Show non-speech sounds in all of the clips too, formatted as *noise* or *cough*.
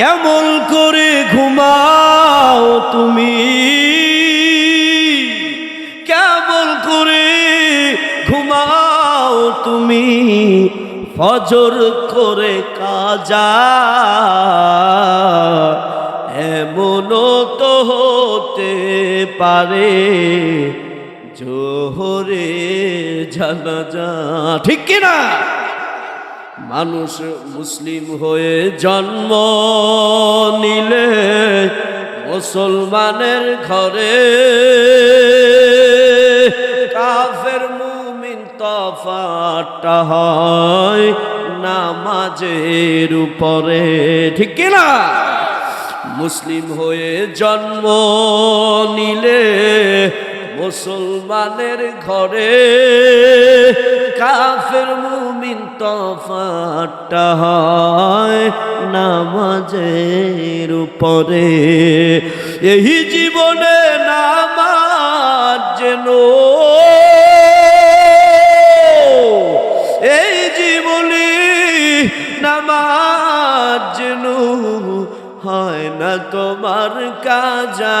কেমন করে ঘুমাও তুমি? কেমন করে ঘুমাও তুমি? ফজর করে কাজা এমনও তো হতে পারে। জোহরে জানাজা ঠিক কিনা? মানুষ মুসলিম হয়ে জন্ম নিলে মুসলমানের ঘরে কাফের মুমিন তফাটা হয় নামাজের উপরে। ঠিক কিনা মুসলিম হয়ে জন্ম নিলে মুসলমানের ঘরে কাফের মুমিন তফাটা হয় নামাজের উপরে। এই জীবনে নামাজ যেন এই জীবনে নামাজ যেন হয় না তোমার কাজা।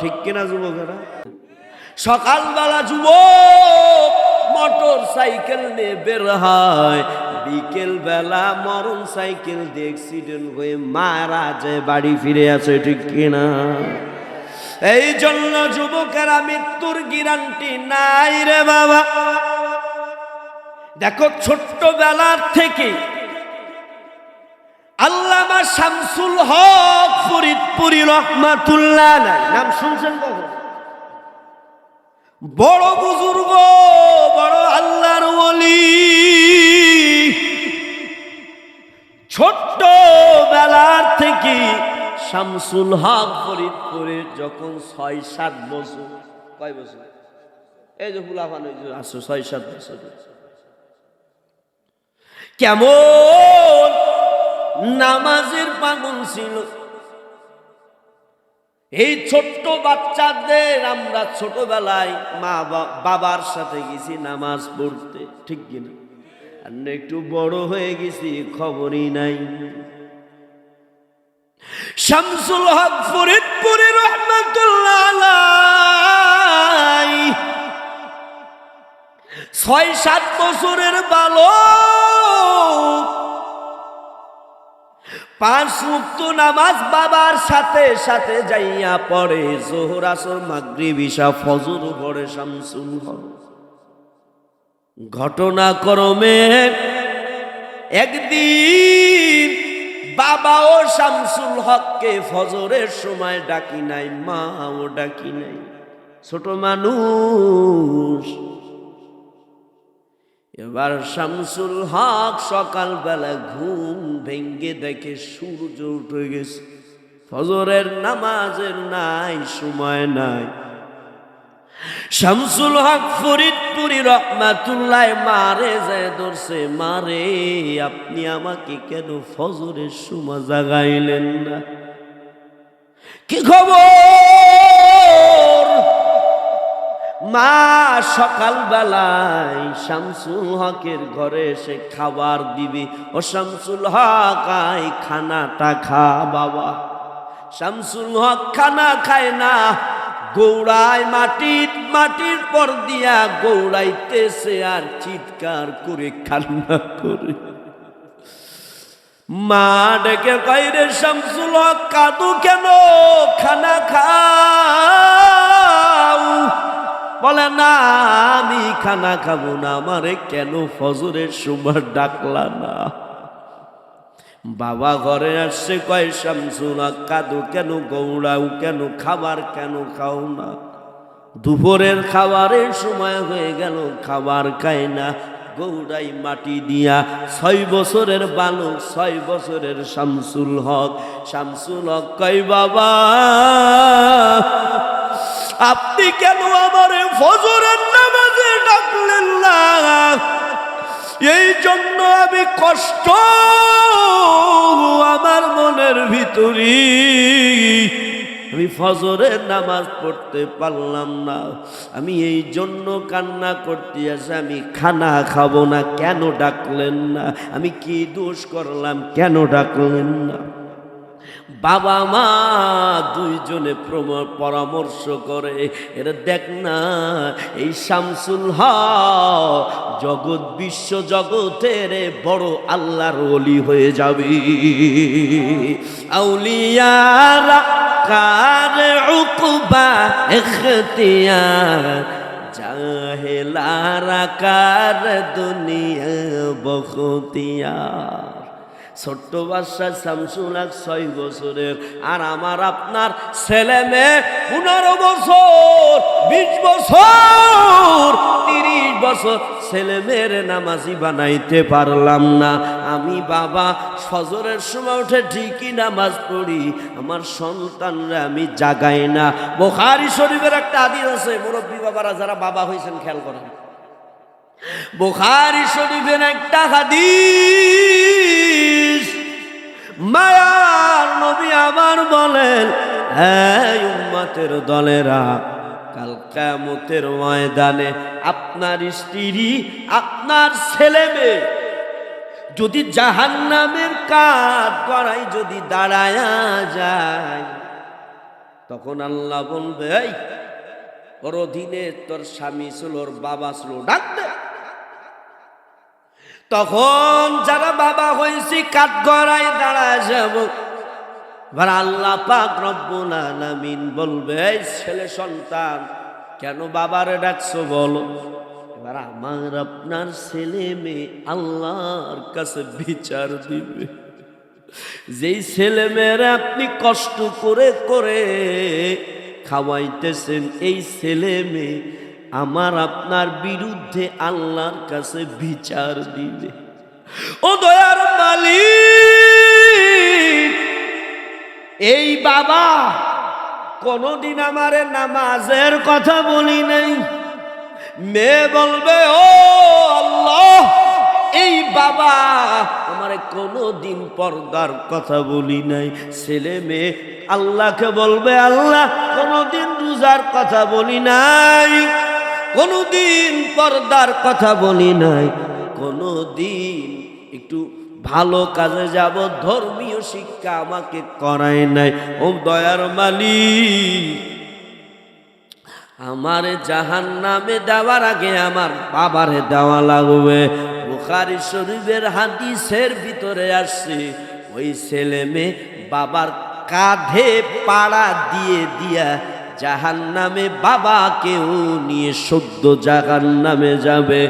ঠিক কিনা, যুবকেরা? সকালবেলা যুবক মোটর সাইকেল নিয়ে বের হয়। বিকেল বেলা মরণ সাইকেল দিয়ে অ্যাক্সিডেন্ট হয়ে মারা যায়, বাড়ি ফিরে আসে, ঠিক কিনা? এই জন্য যুবকেরা, মৃত্যুর গ্যারান্টি নাই রে বাবা। দেখো, ছোট্টবেলার থেকে শামসুল হক ফরিদপুরি রহমাতুল্লাহ। নাম শুনছেন কখন? বড় বুজুর্গ, বড় আল্লাহর ওলি। ছোট্ট বেলার থেকে শামসুল হক ফরিদপুরে যখন ছয় সাত বছর, কয় বছর? এই যে ফুলাফান ওই ছয় সাত বছর। কেমন নামাজের পাগল ছিল। এই ছোট্ট বাচ্চাদের আমরা ছোটবেলায় মা বাবার সাথে গেছি নামাজ পড়তে, ঠিক কিনা আর একটু বড় হয়ে গেছি, খবরই নাই। শামসুল হক ফরিদপুরি রহমতুল্লাহ ছয় সাত বছরের বালক পাঁচ মুক্ত নামাজ বাবার সাথে সাথে যাইয়া পড়ে। জোহর, আসর ফজর পড়ে শামসুল হক। ঘটনাক্রমে একদিন বাবা ও শামসুল হককে ফজরের সময় ডাকি নাই, মাও ডাকি নাই। ছোট মানুষ এবার শামসুল হক সকালবেলা ঘুম ভেঙ্গে দেখে সূর্য উঠে গেছে। ফজরের নামাজের নাই, সময় নাই। শামসুল হক ফরিদপুরি রহমাতুল্লাহ মারে যায় ধরছে, মারে, আপনি আমাকে কেন ফজরের সময় জাগাইলেন না? কি খবর? মা, সকালবেলায় শামসুল হকের ঘরে এসে খাবার দিবে। ও শামসুল হক আই খানাটা খা বাবা। শামসুল হক খানা খায় না, গৌড়ায় মাটির মাটির পর দিয়া গৌড়াইতেছে আর চিৎকার করে, কান্না করে। মা ডেকে কইরে শামসুল হক, কাদু কেন? খানা খাও বলে, না, আমি খানা খাব না। আমারে কেন ফজরের সময় ডাকলা না? বাবা ঘরে আসছে, কয়, শামসুল হক, কাদু কেন? গৌড়াও কেন? খাবার কেন খাও না? দুপুরের খাবারের সময় হয়ে গেল, খাবার খায় না। গৌড়াই মাটি দিয়া, ছয় বছরের বালক, ছয় বছরের শামসুল হক। শামসুল হক কই বাবা আপনি কেন আমার ফজরের নামাজে ডাকলেন না? এই জন্য আমি কষ্ট আমার মনের ভিতরে আমি ফজরের নামাজ পড়তে পারলাম না। আমি এই জন্য কান্না করতে আসে আমি খানা খাব না, কেন ডাকলেন না? আমি কি দোষ করলাম, কেন ডাকলেন না? বাবা মা দুইজনে প্রম- পরামর্শ করে, এরা দেখ না, এই শামসুল হ জগৎ বিশ্ব জগতের বড় আল্লাহর অলি হয়ে যাবে। আউলিয়ারা কার কার দুনিয়া বখতিয়ার। ছোট্ট বাচ্চা শামসুল হক ছয় বছরের। আর আমার আপনার ছেলে মেয়ে পনেরো বছর, বিশ বছর, তিরিশ বছর। ছেলে মেয়ের নামাজি বানাইতে পারলাম না। আমি বাবা ফজরের সময় উঠে ঠিকই নামাজ পড়ি। আমার সন্তানরা আমি জাগাই না। বোখারি শরীফের একটা আদির আছে, মুরব্বী বাবারা যারা বাবা হয়েছেন, খেয়াল করেন। বোখারি শরীফের একটা হাদিস মায়ার নবী আবার বলেন হ্যাঁ উম্মতের দলেরা কাল কেমতের ময়দানে আপনার স্ত্রী, আপনার ছেলে যদি জাহান্নামের কাজ গড়াই যদি দাঁড়ায়া যায়, তখন আল্লাহ বলবে, এই ওর অধীনে তোর স্বামী ছিল, ওর বাবা ছিল ডাক দে তখন যারা বাবা হয়েছি কাঠ গড়াই দাঁড়ায় যাব। এবার আল্লাহ পাক রব্বুল আলামিন বলবে, এই ছেলে সন্তান, কেন বাবারে ডাকছো বলো? এবার আমার আপনার ছেলে মেয়ে আল্লাহর কাছে বিচার দিবে। যেই ছেলে মেয়েরা আপনি কষ্ট করে করে খাওয়াইতেছেন, এই ছেলে মেয়ে আমার আপনার বিরুদ্ধে আল্লাহর কাছে বিচার দিবে। ও দয়ার মালিক, এই বাবা কোনদিন আমারে নামাজের কথা বলি নাই। মেয়ে বলবে, ও আল্লাহ, এই বাবা আমারে কোনো দিন পর্দার কথা বলি নাই। ছেলে মেয়ে আল্লাহকে বলবে, আল্লাহ, কোনোদিন রোজার কথা বলি নাই। কোনোদিন পর্দার কথা বলি নাই। কোনোদিন একটু ভালো কাজে যাব, ধর্মীয় শিক্ষা আমাকে করায় নাই। ও দয়ার মালিক, আমার জাহান নামে দেওয়ার আগে আমার বাবারে দেওয়া লাগবে। বুখারি শরীফের হাদিসের ভিতরে আসছে, ওই ছেলে মেয়ে বাবার কাঁধে পাড়া দিয়ে দিয়া জাহান নামে বাবাকেও নিয়ে সদ্য জাহান নামে যাবে।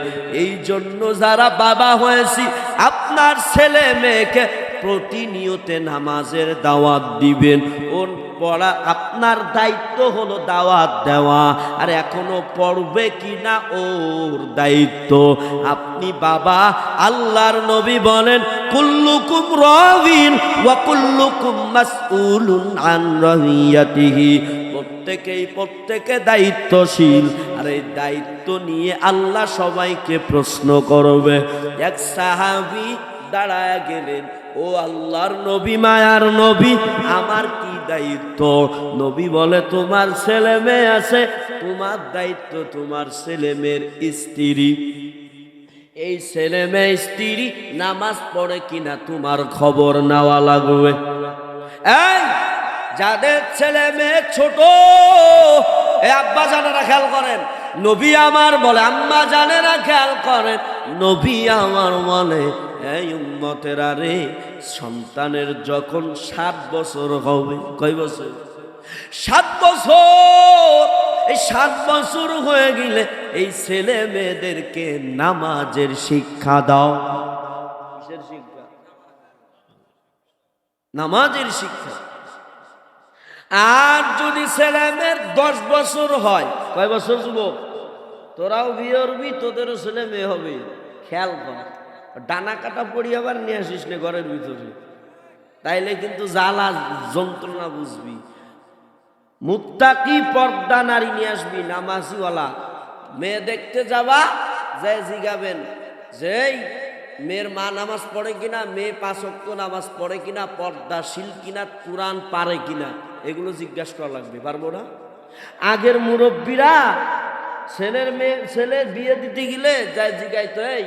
এই জন্য যারা বাবা হয়েছি, আপনার ছেলে মেয়েকে প্রতিনিয়তে নামাজের দাওয়াত দিবেন। ওর পড়া আপনার দায়িত্ব হলো দাওয়াত দেওয়া। আর এখনও পড়বে কি না ওর দায়িত্ব। আপনি বাবা, আল্লাহর নবী বলেন, কুল্লুকুম রবিন ওয়া কুল্লুকুম মাসউলুন আন রাহিয়াতিহি প্রত্যেকেই প্রত্যেকে দায়িত্বশীল। আর এই দায়িত্ব নিয়ে আল্লাহ সবাইকে প্রশ্ন করবে। এক সাহাবি দাঁড়ায় গেলেন, ও আল্লাহর নবী, মায়ার নবী, আমার কি দায়িত্ব? নবী বলে, তোমার ছেলে মেয়ে আছে, তোমার দায়িত্ব তোমার ছেলে মেয়ের স্ত্রী। এই ছেলে মেয়ে স্ত্রী নামাজ পড়ে কিনা তোমার খবর নেওয়া লাগবে? যাদের ছেলে মেয়ে ছোট, এ আব্বা জানেরা খেয়াল করেন, নবী আমার বলে, আম্মা জানেরা খেয়াল করেন, নবী আমার বলে, এই উম্মতের আরে সন্তানের যখন সাত বছর হবে, কয় বছর? সাত বছর। এই সাত বছর হয়ে গেলে এই ছেলে মেয়েদেরকে নামাজের শিক্ষা দাও। শিক্ষা? নামাজের শিক্ষা। আর যদি ছেলে মেয়ের দশ বছর হয়, কয় বছর যুবক? তোরাও বিয়ে করবি, তোদেরও ছেলে মেয়ে হবে। খেয়াল কর, ডানা কাটা পড়ি আবার নিয়ে আসিস না ঘরের ভিতরে। তাইলে কিন্তু জ্বালা, যন্ত্রণা বুঝবি। মুত্তাকি পর্দা নারী নিয়ে আসবি, নামাজিওয়ালা। মেয়ে দেখতে যাবা যে জিগাবেন যেই মেয়ের মা নামাজ পড়ে কিনা? মেয়ে পাঁচ অক্ত নামাজ পড়ে কিনা? পর্দাশীল কিনা? কোরআন পারে কিনা? এগুলো জিজ্ঞাসা করা লাগবে, পারব না? আগের মুরব্বীরা ছেলের মেয়ে ছেলের বিয়ে দিতে গেলে যায় জিগাইতো এই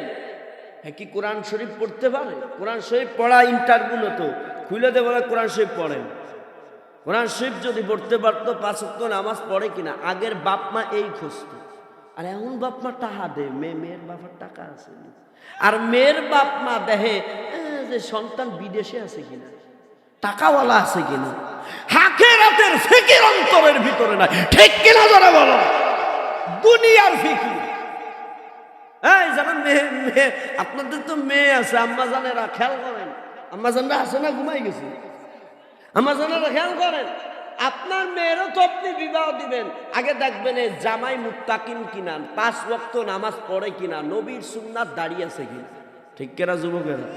হ্যাঁ কি কোরআন শরীফ পড়তে পারে? কোরআন শরীফ পড়া ইন্টারভিউ তো, খুলে দে বলে কোরআন শরীফ পড়েন। কোরআন শরীফ যদি পড়তে পারতো পাঁচ নামাজ পড়ে কিনা, আগের বাপ মা এই খুঁজতো। আর এমন বাপ মা টাকা দে মেয়ে, মেয়ের বাবার টাকা আছে। আর মেয়ের বাপ মা দেহে যে সন্তান বিদেশে আছে কিনা? টাকাওয়ালা আছে কিনা? হাকেরাতের ফিকির অন্তরের ভিতরে নাই। ঠিক কিনা যারা বলো? দুনিয়ার ফিকির। এই যারা মেয়ে মেয়ে, আপনাদের তো মেয়ে আছে আম্মা জানেরা খেয়াল করেন। আম্মা জানরা আছে না ঘুমাই গেছে? আম্মা জানেরা খেয়াল করেন? আপনার মেয়েরও তো আপনি বিবাহ দিবেন। আগে দেখবেন এই জামাই মুত্তাকিন কিনা, পাঁচ ওয়াক্ত নামাজ পড়ে কিনা, নবীর সুন্নাত দাঁড়িয়ে আছে কিনা। ঠিক কেনা যুবকেরা?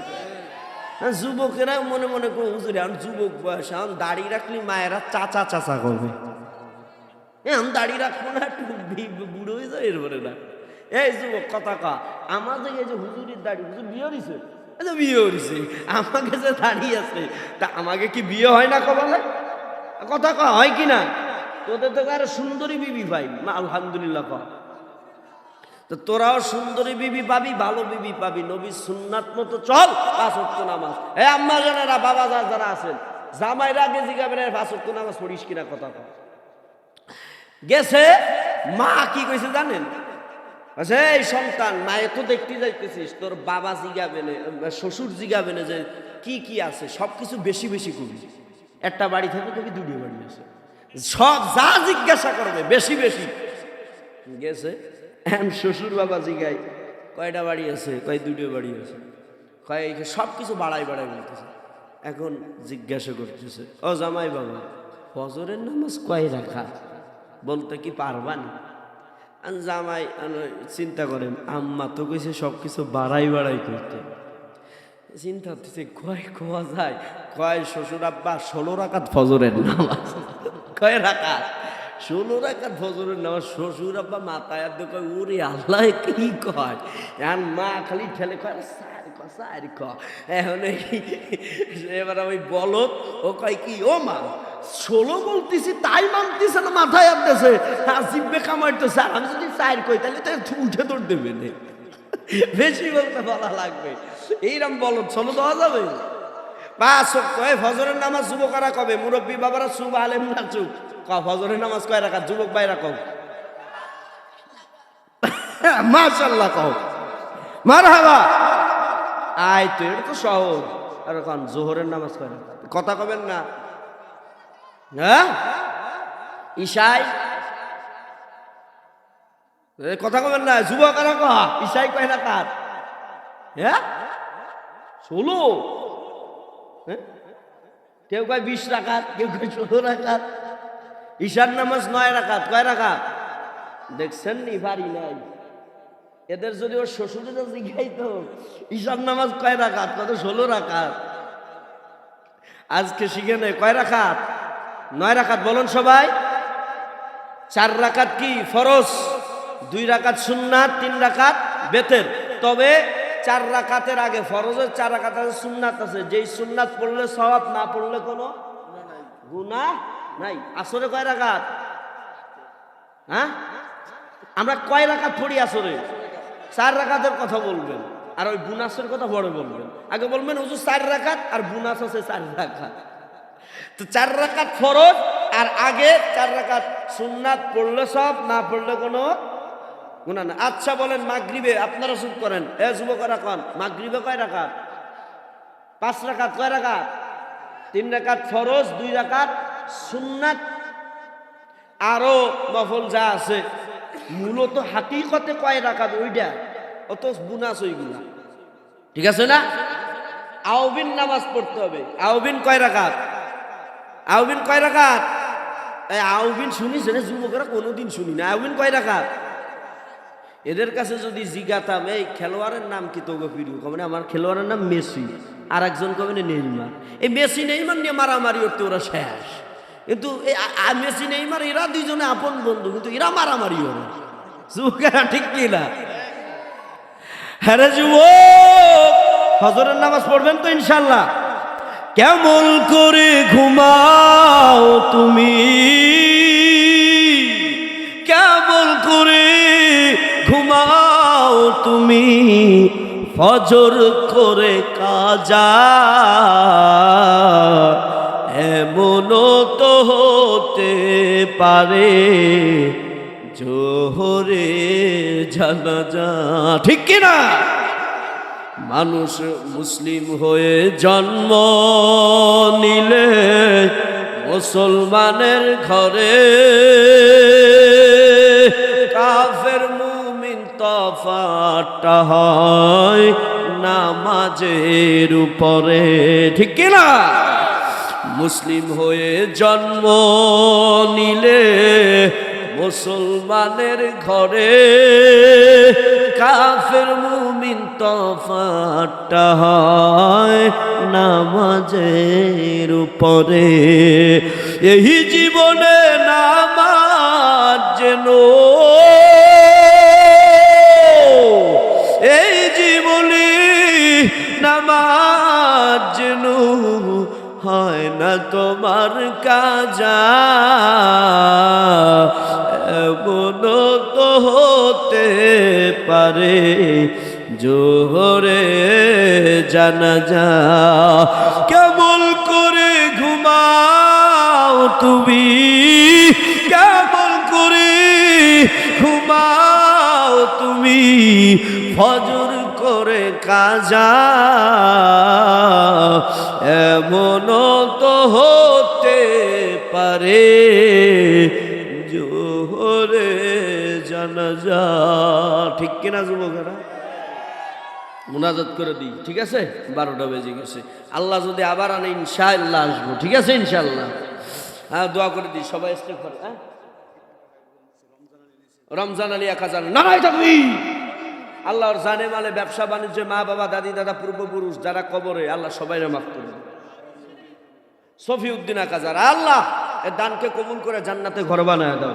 যুবকেরা মনে মনে করে হুজুর, এখন যুবক বয়স, এখন দাড়ি রাখলি মায়েরা চাচা চাচা করবে। এখন দাড়ি রাখব না বি- বুড়ো হয়ে যায় এরপরে না। এই যুবক, কথা কা, আমাদের এই যে হুজুরির দাড়ি, হুজুর বিয়ে হয়েছে যে বিয়ে হয়েছে আমাকে যে দাঁড়িয়ে আছে। তা আমাকে কি বিয়ে হয় না কবালে কথা কা, হয় কি না? তোদের তো আরও সুন্দরী বিবি ভাই। আলহামদুলিল্লাহ, ক। তো তোরাও সুন্দরী বিবি পাবি, ভালো বিবি পাবি। নবী সুন্নাত মতো চল, পাঁচ নামাজ। এ আম্মা জানেরা, বাবা যা যারা আছেন, জামাইরা আগে জিগাবেন পাঁচ ওয়াক্ত নামাজ পড়িস কিনা কথা গেছে, মা কি কইছে জানেন? এই সন্তান, মায়ে তো দেখতে যাইতেছিস, তোর বাবা জিগাবে শ্বশুর জিগাবে যে কি কি আছে, সব কিছু বেশি বেশি করবি একটা বাড়ি থাকে তোকে দুটো বাড়ি আছে। সব যা জিজ্ঞাসা করবে, বেশি বেশি। গেছে এখন শ্বশুর বাবা জিগাই। কয়টা বাড়ি আছে? কয় দুটো বাড়ি আছে? কয় সব কিছু বাড়াই বাড়াই বলতেছে। এখন জিজ্ঞাসা করতেছে, ও জামাই বাবা, ফজরের নামাজ কয় রাখা? বলতে কি পারবান আর জামাই চিন্তা করেন, আম্মা তো কইছে সব কিছু বাড়াই বাড়াই করতে। চিন্তা হচ্ছে, কয় কোয়া যায়? কয় শ্বশুর আব্বা, ষোলো রাকাত ফজরের নামাজ। কয় রাকাত? ষোলো রাকাত ফজরের নামাজ শ্বশুর আব্বা মাথায় আর কয়, ওরে আল্লাহ, কি কয়? এখন মা খালি ঠেলে কয়, "আরে স্যার ক স্যার ক। এখন এবার ওই বলত ও কয় কি, ও মা, ষোলো বলতেছি, তাই মানতেছে না, মাথায় আনতেছে আর জিব্বে কামাইতেছে আর আমি যদি চার কই, তাহলে তো উঠে দৌড় দেবে বেশি বলতে বলা লাগবে। এইরকম বলো চলো দেওয়া যাবে? পাঁচ কয় ফজরের নামাজ যুবকারা কবে? মুরব্বী বাবারা সুব আলেম না চুপ? ক, ফজরের নামাজ কয় রাখা যুবক বাইরা কও। *laughs* মাশাল্লাহ কও। মার হাবা আয় তো, এটা তো সহজ। আর এখন জোহরের নামাজ কয় কথা কবেন না। হ্যাঁ ঈশাই? কথা কবেন না। যুবকারা কহা? ঈশাই কয় না কার হ্যাঁ? ষোলো? হ্যাঁ? কেউ কয় বিশ রাখাত, কেউ কয় ষোলো রাখাত। ঈশার নামাজ নয় রাখাত, কয় রাখাত? দেখছেন নি বাড়ি নাই। এদের যদি ওর শ্বশুরেরা জিজ্ঞাইতো ঈশার নামাজ কয় রাখাত, কত ষোলো রাখাত? আজকে শিখে নেই কয় রাখাত? নয় রাখাত, বলুন সবাই। চার রাকাত কি? ফরজ। দুই রাকাত সুন্নাত, তিন রাখাত বেতের। তবে চার রাকাতের আগে ফরজের চার রাকাত আছে, সুন্নাত আছে। যেই সুন্নাত পড়লে সওয়াব, না পড়লে কোনো গুনাহ নাই। আসরে কয় রাকাত? হ্যাঁ? আমরা কয় রাকাত পড়ি আসরে? চার রাকাতের কথা বলবেন। আর ওই বুনাসের কথা বড় বলবেন। আগে বলবেন, হুজুর, চার রাকাত আর বুনাস আছে চার রাকাত। তো চার রাকাত ফরজ, আর আগে চার রাকাত সুন্নাত পড়লে সব না পড়লে কোনো না। আচ্ছা বলেন, মাগরিবে আপনারা চুপ করেন। এ যুবকরা কন, মাগরিবে কয় রাকাত? পাঁচ রাকাত, কয় রাকাত? তিন রাকাত ফরজ, দুই রাকাত সুন্নাত। আরও নফল যা আছে, মূলত হাকিকতে কয় রাকাত ওইটা? অত বুনাস ওইগুলা। ঠিক আছে না? আউবিন নামাজ পড়তে হবে। আউবিন কয় রাকাত? আউবিন কয় এই আউবিন শুনিস যুবকেরা কোনোদিন শুনি না। আউবিন কয় রাকাত? এদের কাছে যদি জিগাতাম, এই খেলোয়াড়ের নাম কি তোকে ফিরু? কবে আমার খেলোয়াড়ের নাম মেসি। আর একজন কবে না, নেইমার। এই মেসি, নেইমার নিয়ে মারামারি করতে ওরা শেষ। কিন্তু এই মেসি, নেইমার, এরা দুইজনে আপন বন্ধু, কিন্তু এরা মারামারি ওরা ঠিক কি না? হ্যাঁ যুবক, হজরের নামাজ পড়বেন তো ইনশাল্লাহ কেমন করে ঘুমাও তুমি? তুমি ফজর করে কাজা। এমনও তো হতে পারে জোহরে জানাজা। ঠিক কিনা? মানুষ মুসলিম হয়ে জন্ম নিলে মুসলমানের ঘরে তফাটা হয় নামাজের উপরে। ঠিক কিনা মুসলিম হয়ে জন্ম নিলে মুসলমানের ঘরে কাফের মুমিন তফাটা হয় নামাজের উপরে। এই জীবনে নামাজ যেন হয় না তোমার কাজা। এমন তো হতে পারে জোহরে জানা যা কেমন করে ঘুমাও তুমি। কেমন করে ঘুমাও তুমি। ফজর করে কাজা। এমন তো হতে পারে জোহরে জানা যা ঠিক কিনা যুবকেরা? মোনাজাত করে দিই, ঠিক আছে? বারোটা বেজে গেছে। আল্লাহ যদি আবার আনে, ইনশাআল্লাহ আসব, ঠিক আছে ইনশাআল্লাহ? হ্যাঁ দোয়া করে দিই, সবাই স্টেপ করে হ্যাঁ? রমজান আলী একা জানে নারাই থাকবি আল্লাহর জানে মালে ব্যবসা বাণিজ্য মা বাবা, দাদি দাদা, পূর্বপুরুষ, যারা কবরে, আল্লাহ সবাই মাফ করবে সফি উদ্দিন আকাজার আল্লাহ এ দানকে কবুল করে জান্নাতে ঘর বানায় দাও।